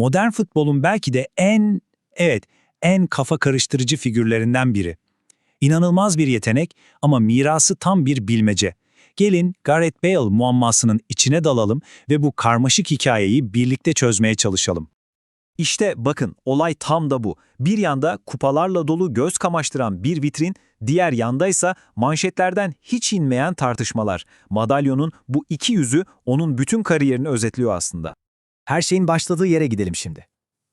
modern futbolun belki de en, evet, en kafa karıştırıcı figürlerinden biri. İnanılmaz bir yetenek ama mirası tam bir bilmece. Gelin Gareth Bale muammasının içine dalalım ve bu karmaşık hikayeyi birlikte çözmeye çalışalım. İşte bakın olay tam da bu. Bir yanda kupalarla dolu göz kamaştıran bir vitrin, diğer yandaysa manşetlerden hiç inmeyen tartışmalar. Madalyonun bu iki yüzü onun bütün kariyerini özetliyor aslında. Her şeyin başladığı yere gidelim şimdi.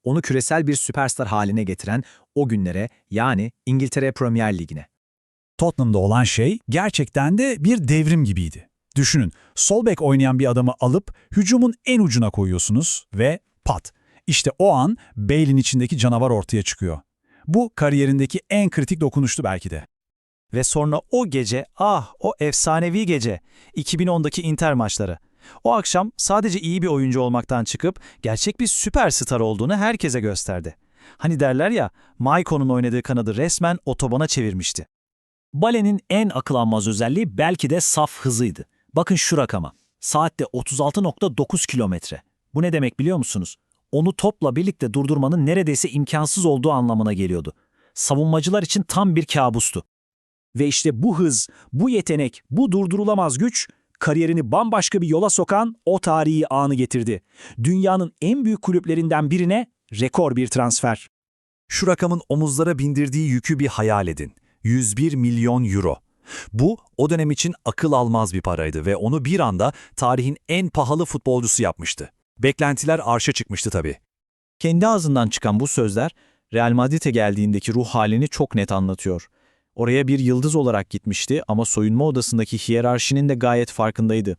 Onu küresel bir süperstar haline getiren o günlere yani İngiltere Premier Ligi'ne. Tottenham'da olan şey gerçekten de bir devrim gibiydi. Düşünün, sol bek oynayan bir adamı alıp hücumun en ucuna koyuyorsunuz ve pat. İşte o an Bale'in içindeki canavar ortaya çıkıyor. Bu kariyerindeki en kritik dokunuştu belki de. Ve sonra o gece, ah o efsanevi gece, 2010'daki Inter maçları. O akşam sadece iyi bir oyuncu olmaktan çıkıp gerçek bir süperstar olduğunu herkese gösterdi. Hani derler ya, Maiko'nun oynadığı kanadı resmen otobana çevirmişti. Bale'nin en akıl özelliği belki de saf hızıydı. Bakın şu rakama. Saatte 36.9 kilometre. Bu ne demek biliyor musunuz? Onu topla birlikte durdurmanın neredeyse imkansız olduğu anlamına geliyordu. Savunmacılar için tam bir kabustu. Ve işte bu hız, bu yetenek, bu durdurulamaz güç kariyerini bambaşka bir yola sokan o tarihi anı getirdi. Dünyanın en büyük kulüplerinden birine rekor bir transfer. Şu rakamın omuzlara bindirdiği yükü bir hayal edin. 101 milyon euro. Bu o dönem için akıl almaz bir paraydı ve onu bir anda tarihin en pahalı futbolcusu yapmıştı. Beklentiler arşa çıkmıştı tabii. Kendi ağzından çıkan bu sözler Real Madrid'e geldiğindeki ruh halini çok net anlatıyor. Oraya bir yıldız olarak gitmişti ama soyunma odasındaki hiyerarşinin de gayet farkındaydı.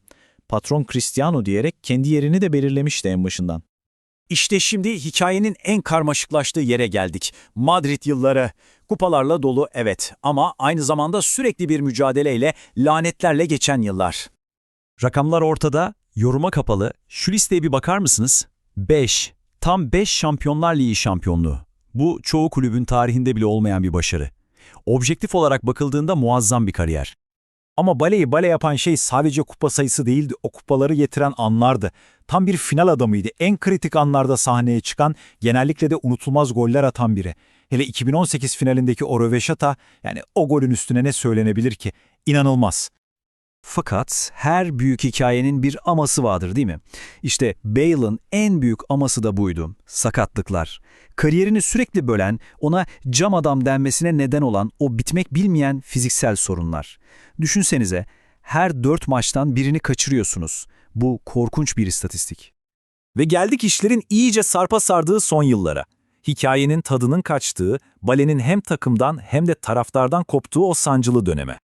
Patron Cristiano diyerek kendi yerini de belirlemişti en başından. İşte şimdi hikayenin en karmaşıklaştığı yere geldik. Madrid yılları. Kupalarla dolu evet ama aynı zamanda sürekli bir mücadeleyle, lanetlerle geçen yıllar. Rakamlar ortada, yoruma kapalı. Şu listeye bir bakar mısınız? 5. Tam 5 Şampiyonlar Ligi şampiyonluğu. Bu çoğu kulübün tarihinde bile olmayan bir başarı. Objektif olarak bakıldığında muazzam bir kariyer. Ama baleyi bale yapan şey sadece kupa sayısı değildi, o kupaları getiren anlardı. Tam bir final adamıydı. En kritik anlarda sahneye çıkan, genellikle de unutulmaz goller atan biri. Hele 2018 finalindeki o röveşata, yani o golün üstüne ne söylenebilir ki? İnanılmaz. Fakat her büyük hikayenin bir aması vardır değil mi? İşte Bale'ın en büyük aması da buydu. Sakatlıklar. Kariyerini sürekli bölen, ona cam adam denmesine neden olan o bitmek bilmeyen fiziksel sorunlar. Düşünsenize, her dört maçtan birini kaçırıyorsunuz. Bu korkunç bir istatistik. Ve geldik işlerin iyice sarpa sardığı son yıllara. Hikayenin tadının kaçtığı, balenin hem takımdan hem de taraftardan koptuğu o sancılı döneme.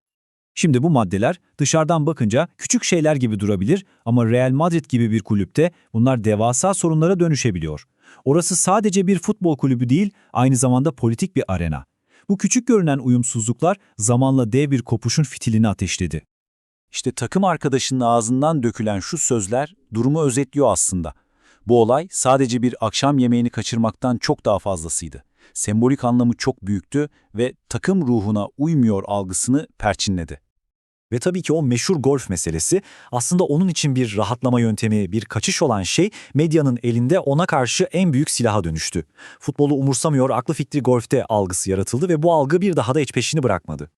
Şimdi bu maddeler dışarıdan bakınca küçük şeyler gibi durabilir ama Real Madrid gibi bir kulüpte bunlar devasa sorunlara dönüşebiliyor. Orası sadece bir futbol kulübü değil, aynı zamanda politik bir arena. Bu küçük görünen uyumsuzluklar zamanla dev bir kopuşun fitilini ateşledi. İşte takım arkadaşının ağzından dökülen şu sözler durumu özetliyor aslında. Bu olay sadece bir akşam yemeğini kaçırmaktan çok daha fazlasıydı. Sembolik anlamı çok büyüktü ve takım ruhuna uymuyor algısını perçinledi. Ve tabii ki o meşhur golf meselesi aslında onun için bir rahatlama yöntemi, bir kaçış olan şey medyanın elinde ona karşı en büyük silaha dönüştü. Futbolu umursamıyor, aklı fikri golfte algısı yaratıldı ve bu algı bir daha da hiç peşini bırakmadı.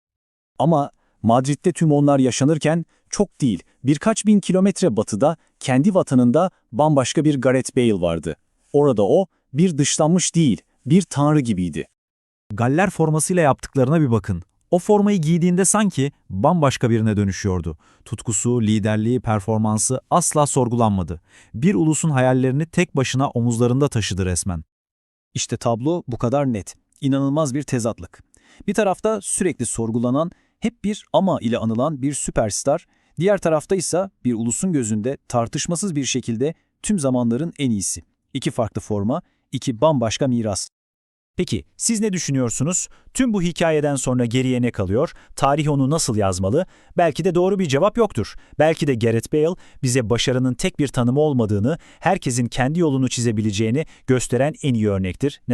Ama Madrid'de tüm onlar yaşanırken çok değil, birkaç bin kilometre batıda kendi vatanında bambaşka bir Gareth Bale vardı. Orada o bir dışlanmış değil, bir tanrı gibiydi. Galler formasıyla yaptıklarına bir bakın. O formayı giydiğinde sanki bambaşka birine dönüşüyordu. Tutkusu, liderliği, performansı asla sorgulanmadı. Bir ulusun hayallerini tek başına omuzlarında taşıdı resmen. İşte tablo bu kadar net. İnanılmaz bir tezatlık. Bir tarafta sürekli sorgulanan, hep bir ama ile anılan bir süperstar, diğer tarafta ise bir ulusun gözünde tartışmasız bir şekilde tüm zamanların en iyisi. İki farklı forma, iki bambaşka miras. Peki siz ne düşünüyorsunuz? Tüm bu hikayeden sonra geriye ne kalıyor? Tarih onu nasıl yazmalı? Belki de doğru bir cevap yoktur. Belki de Gareth Bale bize başarının tek bir tanımı olmadığını, herkesin kendi yolunu çizebileceğini gösteren en iyi örnektir. Ne